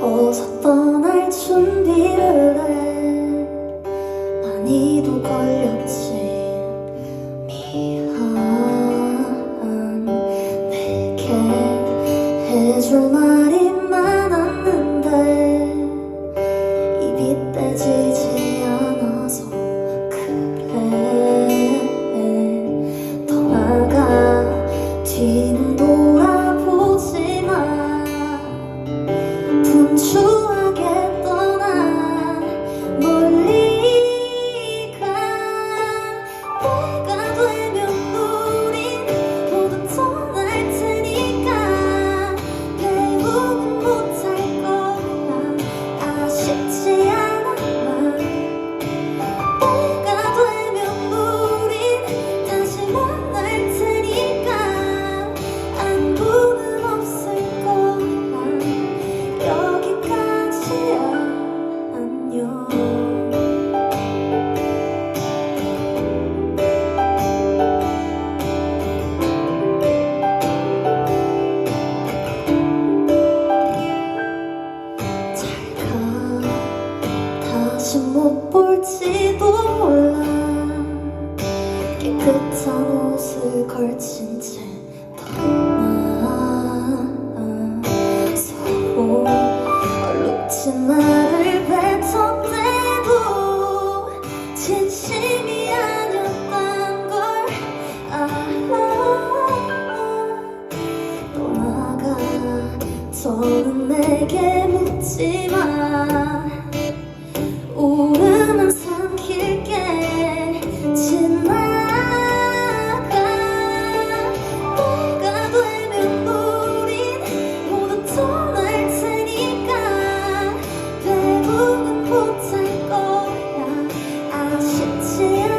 어서 떠날 준비를 해. 많이도 걸렸지. 미안. 내게 해줄 말이 많았 는데 입이 떼지지 않아서 다시 못 볼지도 몰라. 깨끗한 옷을 걸친 채 떠나. 서로 얼룩진 말을 뱉었대도 진심이 아니었단 걸 알아. 떠나가 더는 내게 묻지 마 see you.